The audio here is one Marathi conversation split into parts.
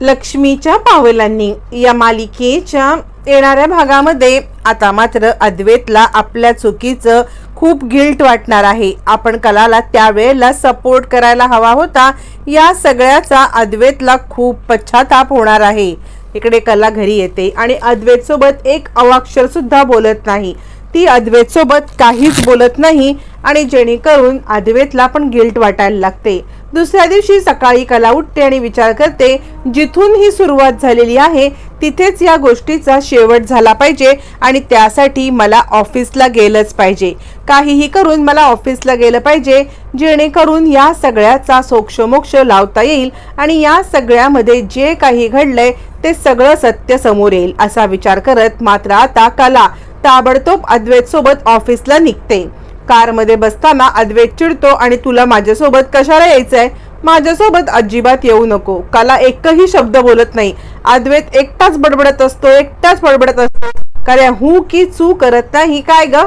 लक्ष्मीच्या पावलांनी या मालिकेच्या येणाऱ्या भागामध्ये आता मात्र अद्वैतला आपल्या चुकीचं खूप गिल्ट वाटणार आहे. आपण कलाला त्यावेळेला सपोर्ट करायला हवा होता. या सगळ्याचा अद्वैतला खूप पश्चाताप होणार आहे. इकडे कला घरी येते आणि अद्वैत सोबत एक अवाक्षर सुद्धा बोलत नाही. ती अद्वेतसोबत काहीच बोलत नाही आणि जेणेकरून अद्वैतला पण गिल्ट वाटायला लागते. दुसऱ्या दिवशी सकाळी कला उठते आणि विचार करते जिथून ही सुरुवात झालेली आहे तिथेच या गोष्टीचा शेवट झाला पाहिजे आणि त्यासाठी मला ऑफिसला गेलंच पाहिजे. काहीही करून मला ऑफिसला गेलं पाहिजे जेणेकरून या सगळ्याचा सोक्षमोक्ष लावता येईल आणि या सगळ्यामध्ये जे काही घडलंय ते सगळं सत्य समोर येईल असा विचार करत मात्र आता कला ताबडतोब अद्वैत सोबत ऑफिसला निघते. कारमध्ये बसताना अद्वैत चिडतो आणि तुला माझ्यासोबत कशाला यायचंय? माझ्यासोबत अजिबात येऊ नको. कला एकही शब्द बोलत नाही. अद्वैत एकटाच बडबडत असतो एकटाच बडबडत असतो. कारण हू की चू करत नाही काय ग?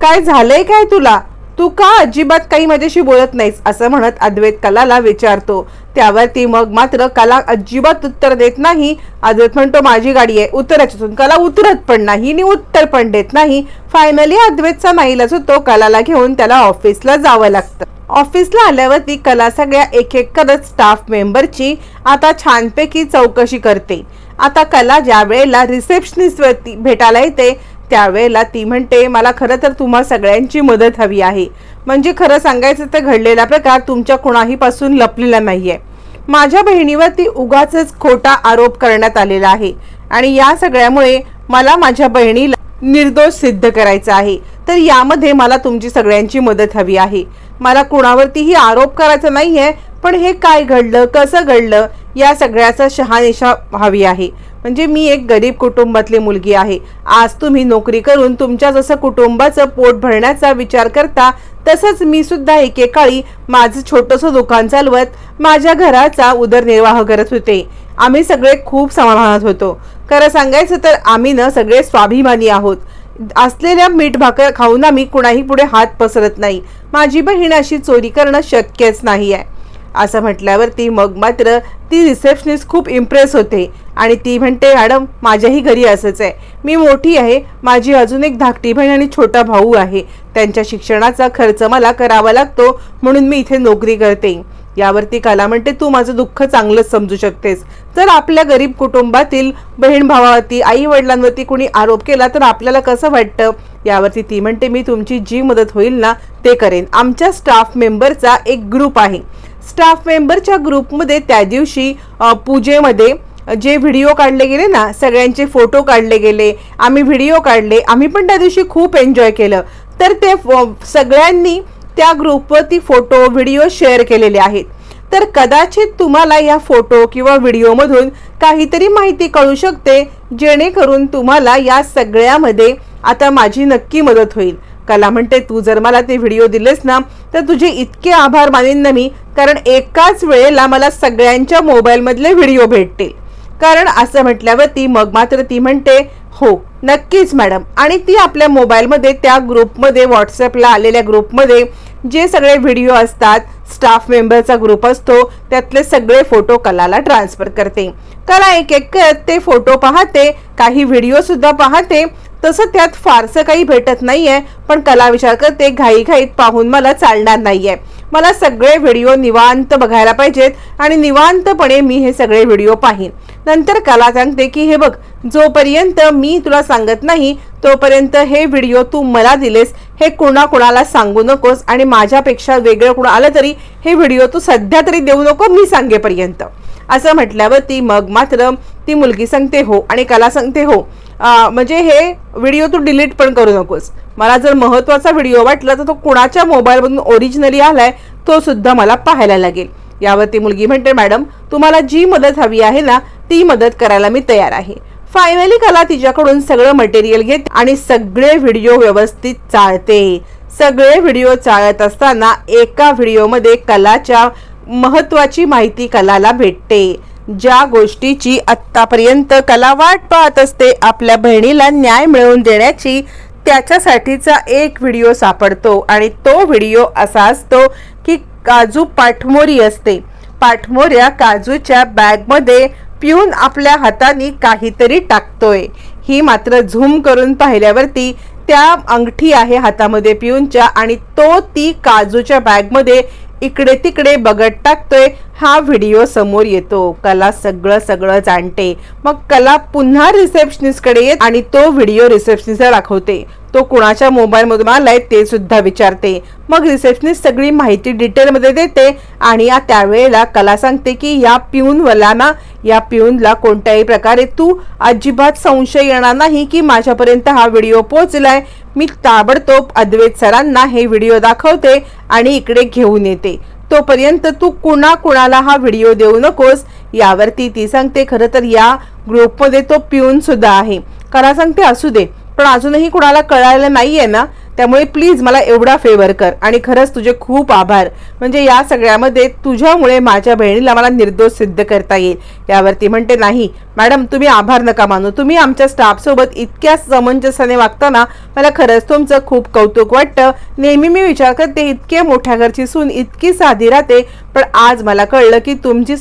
काय झालंय काय तुला? तू का अजिबात काही माझ्याशी बोलत नाहीस? असं म्हणत अद्वैत कलाला विचारतो. त्यावर ती मग मात्र कला अजिबात उत्तर देत नाही. अद्वैत म्हणतो माझी गाडी आहे उतरायची कला उतरत पण नाही आणि उत्तर पण देत नाही. फायनली अद्वैतचा नाईलाज होतो कलाला घेऊन त्याला ऑफिसला जावं लागतं. ऑफिसला आल्यावर ती कला सगळ्या एक एक करत स्टाफ मेंबरची आता छानपैकी चौकशी करते. आता कला ज्या वेळेला रिसेप्शनिस्ट वरती भेटायला येते त्यावेळेला ती म्हणते मला खरं तर तुम्हा सगळ्यांची मदत हवी आहे. म्हणजे खरं सांगायचं तर घडलेला प्रकार तुमच्या कुणाही पासून लपलेला नाहीये. माझ्या बहिणीवरती उगाच खोटा आरोप करण्यात आलेला आहे. आणि या सगळ्यामुळे मला माझ्या बहिणीला निर्दोष सिद्ध करायचा आहे. तर यामध्ये मला तुमची सगळ्यांची मदत हवी आहे. मला कुणावरतीही आरोप करायचा नाही आहे पण हे काय घडलं कसं घडलं या सगळ्याचा शहानिशा हवी आहे. म्हणजे मी एक गरीब कुटुंबातली मुलगी आहे. आज तुम्ही नोकरी करून तुमच्या जसं कुटुंबाचं पोट भरण्याचा विचार करता तसंच मी सुद्धा एकेकाळी माझं छोटंसं दुकान चालवत माझ्या घराचा उदरनिर्वाह करत होते. आम्ही सगळे खूप समाधानात होतो. खरं सांगायचं तर आम्ही ना सगळे स्वाभिमानी आहोत. असलेल्या मीठ भाकर खाऊन आम्ही कुणाही पुढे हात पसरत नाही. माझी बहीण अशी चोरी करणं शक्यच नाही आहे असं म्हटल्यावरती मग मात्र ती रिसेप्शनिस्ट खूप इम्प्रेस होते. आणि ती म्हणते मॅडम माझ्याही घरी असंच आहे. मी मोठी आहे. माझी अजून एक धाकटी बहीण आणि छोटा भाऊ आहे. त्यांच्या शिक्षणाचा खर्च मला करावा लागतो. म्हणून मी इथे नोकरी करते. यावरती कला म्हणते तू माझं दुःख चांगलंच समजू शकतेस. जर आपल्या गरीब कुटुंबातील बहीण भावावरती आई वडिलांवरती कुणी आरोप केला तर आपल्याला कसं वाटतं? यावरती ती म्हणते मी तुमची जी मदत होईल ना ते करेन. आमच्या स्टाफ मेंबरचा एक ग्रुप आहे. स्टाफ मेंबरच्या ग्रुपमध्ये त्या दिवशी पूजेमध्ये जे व्हिडिओ काढले गेले ना सगळ्यांचे फोटो काढले गेले आम्ही व्हिडिओ काढले आम्ही पण त्या दिवशी खूप एन्जॉय केलं. तर ते सगळ्यांनी त्या ग्रुपवरती फोटो व्हिडिओ शेअर केलेले आहेत. तर कदाचित तुम्हाला या फोटो किंवा व्हिडिओमधून काहीतरी माहिती कळू शकते जेणेकरून तुम्हाला या सगळ्यामध्ये आता माझी नक्की मदत होईल. कला म्हणते तू जर मला ते व्हिडिओ दिलेस ना तर तुझे इतके आभार मानेन ना मी कारण एकाच वेळेला मला सगळ्यांच्या मोबाईलमधले व्हिडिओ भेटतील. कारण असं म्हटल्यावरती मग मात्र ती म्हणते हो नक्कीच मॅडम. आणि ती आपल्या मोबाईलमध्ये त्या ग्रुपमध्ये व्हॉट्सअपला आलेल्या ग्रुपमध्ये जे सगळे व्हिडिओ असतात स्टाफ मेंबरचा ग्रुप असतो त्यातले सगळे फोटो कलाला ट्रान्सफर करते. कला एक एक करत ते फोटो पाहते काही व्हिडिओसुद्धा पाहते. तसं त्यात फारसं काही भेटत नाहीये पण कला विचार करते घाईघाईत पाहून मला चालणार नाहीये. मला सगळे व्हिडिओ निवांत बघायला पाहिजेत आणि निवांतपणे मी हे सगळे व्हिडिओ पाहीन. नंतर कला सांगते की हे बघ जोपर्यंत मी तुला सांगत नाही तोपर्यंत हे व्हिडिओ तू मला दिलेस हे कोणाकोणाला सांगू नकोस आणि माझ्यापेक्षा वेगळं कुणा आलं तरी हे व्हिडिओ तू सध्या तरी देऊ नको मी सांगेपर्यंत. असं म्हटल्यावर ती मग मात्र ती मुलगी सांगते हो आणि कला सांगते हो म्हणजे हे व्हिडिओ तू डिलीट पण करू नकोस. मला जर महत्त्वाचा व्हिडिओ वाटला तर तो कुणाच्या मोबाईलमधून ओरिजिनली आलाय तो सुद्धा मला पाहायला लागेल. यावर ती मुलगी म्हणते मॅडम तुम्हाला जी मदत हवी आहे ना ती मदत करायला मी तयार आहे. फायनली कला तिच्याकडून सगळं मटेरियल घेत आणि सगळे व्हिडिओ व्यवस्थित चाळते सगळे व्हिडिओ चाळत असताना एका व्हिडिओमध्ये कलाच्या महत्वाची माहिती कलाला भेटते. ज्या गोष्टीची आत्तापर्यंत कला वाट पाहत असते आपल्या बहिणीला न्याय मिळवून देण्याची त्याच्यासाठीचा एक व्हिडिओ सापडतो आणि तो व्हिडिओ असा असतो की काजू पाठमोरी असते. पाठमोऱ्या काजूच्या बॅगमध्ये पिऊन आपल्या हाताने काहीतरी टाकतोय. ही मात्र झूम करून पाहिल्यावरती त्या अंगठी आहे हातामध्ये पिऊनच्या आणि तो ती काजूच्या बॅगमध्ये इकडे तिकडे बघत टाकतोय. हा व्हिडिओ समोर येतो. कला सगळं सगळं जाणते मग कला पुन्हा रिसेप्शनिस्टकडे येत आणि तो व्हिडिओ रिसेप्शनिस्टला दाखवते. तो कुणाच्या मोबाईलमधून आलाय ते सुद्धा विचारते. मग रिसेप्शनिस्ट सगळी माहिती डिटेलमध्ये देते आणि या त्यावेळेला कला सांगते की या पिऊनवाला ना या पिऊनला कोणत्याही प्रकारे तू अजिबात संशय येणार नाही की माझ्यापर्यंत हा व्हिडिओ पोहोचलाय. मी ताबडतोब अद्वैत सरांना हे व्हिडिओ दाखवते आणि इकडे घेऊन येते. तोपर्यंत तू कुणा कुणाला हा व्हिडिओ देऊ नकोस. यावरती ती सांगते खरं तर या ग्रुपमध्ये तो पिऊन सुद्धा आहे. कला सांगते असू दे. पण अजूनही कुणाला कळायला नाहीये ना त्यामुळे प्लीज मला एवढा फेवर कर. आणि खरंच तुझे खूप आभार. म्हणजे या सगळ्यामध्ये तुझ्यामुळे माझ्या बहिणीला मला निर्दोष सिद्ध करता येईल. यावरती म्हणते नाही मॅडम तुम्ही आभार नका मानू. तुम्ही आमच्या स्टाफसोबत इतक्या समंजसाने वागताना मला खरंच तुमचं खूप कौतुक वाटतं. नेहमी मी विचार करते इतक्या मोठ्या घरची सून इतकी साधी राहते. पण आज मला कळलं की तुमची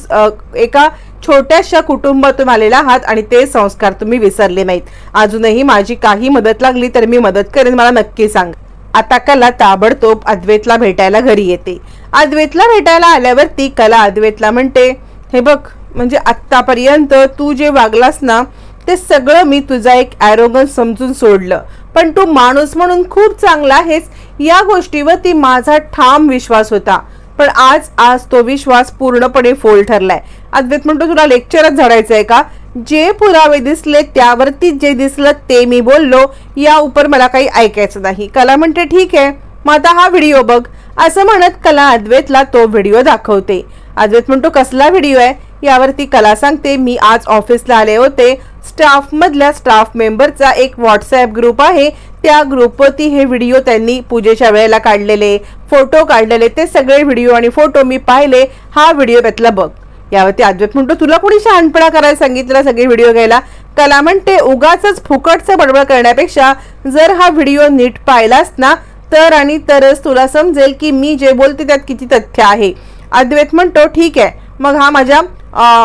एका छोट्याशा कुटुंबातून आलेला आहात आणि ते संस्कार तुम्ही विसरले नाहीत. अजूनही माझी काही मदत लागली तर मी मदत करेन मला नक्की सांग. आता कला ताबडतोब अद्वैतला भेटायला घरी येते. अद्वैतला भेटायला आल्यावरती कला अद्वैतला म्हणते हे बघ म्हणजे आत्तापर्यंत तू जे वागलास ना ते सगळं मी तुझा एक ॲरोगन्स समजून सोडलं. पण तू माणूस म्हणून खूप चांगला आहेस या गोष्टीवर ती माझा ठाम विश्वास होता. पण आज आज तो विश्वास पूर्णपणे फोल ठरलाय. अद्वैत म्हणतो तुला लेक्चरच झाडायचंय का? जे पुरावे दिसले त्यावरती जे दिसलं ते मी बोललो या उपर मला काही ऐकायचं नाही. कला म्हणते ठीक आहे मग आता हा व्हिडिओ बघ. असं म्हणत कला अद्वैतला तो व्हिडिओ दाखवते. अद्वैत म्हणतो कसला व्हिडिओ आहे? यावरती कला सांगते मी आज ऑफिसला आले होते. स्टाफ मधल्या स्टाफ मेंबरचा एक व्हॉट्सअप ग्रुप आहे. त्या ग्रुपवरती हे व्हिडिओ त्यांनी पूजेच्या वेळेला काढलेले फोटो काढलेले ते सगळे व्हिडिओ आणि फोटो मी पाहिले हा व्हिडिओ त्यातला बघ. यावरती अद्वैत म्हणतो तुला कोणी शहाणपणा करायला सांगितलं सगळे व्हिडिओ घ्यायला? कला म्हणते उगाच फुकटचं बडबड करण्यापेक्षा जर हा व्हिडिओ नीट पाहिलास ना तर आणि तरच तुला समजेल की मी जे बोलते त्यात किती तथ्य आहे. अद्वैत म्हणतो ठीक आहे. मग हा माझ्या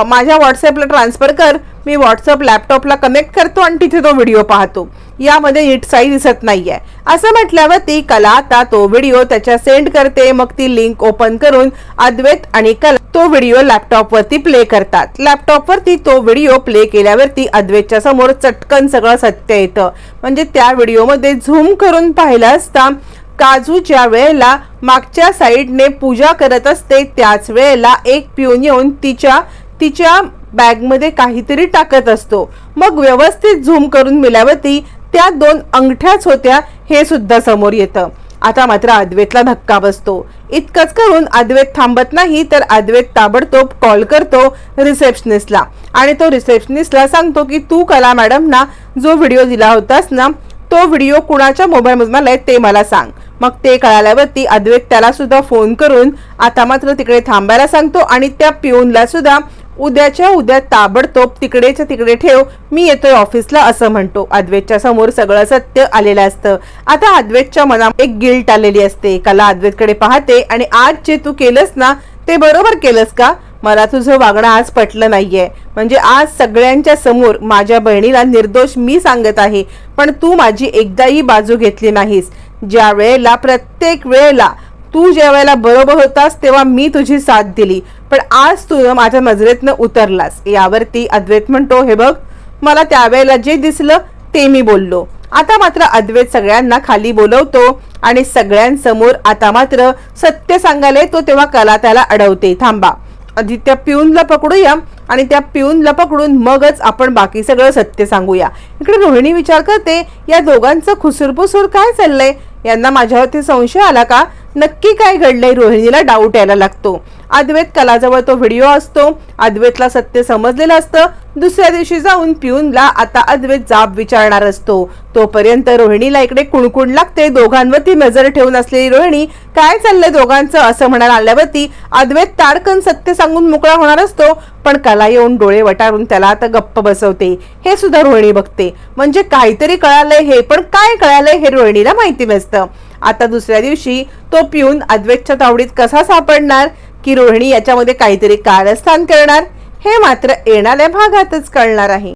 माझ्या व्हॉट्सअपला ट्रान्सफर कर. मी व्हॉट्सअप लॅपटॉपला कनेक्ट करतो आणि तिथे तो व्हिडिओ पाहतो. यामध्ये नीटसाही दिसत नाही आहे असं म्हटल्यावर ती कला आता तो व्हिडिओ त्याच्या सेंड करते मग ती लिंक ओपन करून अद्वैत आणि कला तो व्हिडिओ लॅपटॉपवरती प्ले करतात. लॅपटॉपवरती तो व्हिडिओ प्ले केल्यावरती अद्वैतच्या समोर चटकन सगळं सत्य येतं. म्हणजे त्या व्हिडिओमध्ये झूम करून पाहिलं असता काजू ज्या वेळेला मागच्या साईडने पूजा करत असते त्याच वेळेला एक पिऊन येऊन तिच्या तिच्या बॅगमध्ये काहीतरी टाकत असतो. मग व्यवस्थित झूम करून मिळावती त्या दोन अंगठ्याच होत्या हे सुद्धा समोर येतं. आता मात्र अद्वैतला धक्का बसतो. इतकंच करून अद्वैत थांबत नाही तर अद्वैत ताबडतोब कॉल करतो रिसेप्शनिस्टला. आणि तो रिसेप्शनिस्टला सांगतो की तू कला मॅडमना जो व्हिडिओ दिला होतास ना तो व्हिडिओ कुणाच्या मोबाईलमधून आलाय ते मला सांग. मग ते कळाल्यावरती अद्वैत त्याला सुद्धा फोन करून आता मात्र तिकडे थांबायला सांगतो आणि त्या पिऊनला सुद्धा उद्याच्या उद्या ताबडतोब तिकडेच्या तिकडे ठेव मी येतोय ऑफिसला असं म्हणतो. अद्वैतच्या समोर सगळं सत्य आलेलं असतं. आता अद्वैतच्या मनात एक गिल्ट आलेली असते. कला अद्वैतकडे पाहते आणि आज जे तू केलंस ना ते बरोबर केलंस का? मला तुझं वागणं आज पटलं नाहीये. म्हणजे आज सगळ्यांच्या समोर माझ्या बहिणीला निर्दोष मी सांगत आहे. पण तू माझी एकदाही बाजू घेतली नाहीस. ज्या वेळेला प्रत्येक वेळेला तू ज्यावेळेला बरोबर होतास तेव्हा मी तुझी साथ दिली. पण आज तू माझ्या नजरेतनं उतरलास. यावरती अद्वैत म्हणतो हे बघ मला त्यावेळेला जे दिसलं ते मी बोललो. आता मात्र अद्वैत सगळ्यांना खाली बोलवतो आणि सगळ्यांसमोर आता मात्र सत्य सांगायला येतो तेव्हा कला त्याला अडवते. थांबा. आधी त्या पिऊनला पकडूया आणि त्या पिऊनला पकडून मगच आपण बाकी सगळं सत्य सांगूया. इकडे रोहिणी विचार करते या दोघांचं खुसूरपुसूर काय चाललंय? यांना माझ्यावरती संशय आला का? नक्की काय घडलंय रोहिणीला डाऊट यायला लागतो. अद्वैत कलाजवळ तो व्हिडिओ असतो. अद्वैतला सत्य समजलेलं असतं. दुसऱ्या दिवशी जाऊन पिऊनला आता अद्वैत जाब विचारणार असतो. तोपर्यंत रोहिणीला इकडे कुणकुण लागते. दोघांवरती नजर ठेवून असलेली रोहिणी काय चाललंय दोघांचं? असं म्हणायला आल्यावरती अद्वैत ताडकन सत्य सांगून मोकळा होणार असतो. पण कला येऊन डोळे वटारून त्याला आता गप्प बसवते. हे सुद्धा रोहिणी बघते. म्हणजे काहीतरी कळालंय हे पण काय कळालंय हे रोहिणीला माहिती नसतं. आता दुसऱ्या दिवशी तो पिऊन अद्वैतच्या तावडीत कसा सापडणार? की रोहिणी याच्यामध्ये काहीतरी कारस्थान करणार? हे मात्र येणाऱ्या भागातच कळणार आहे.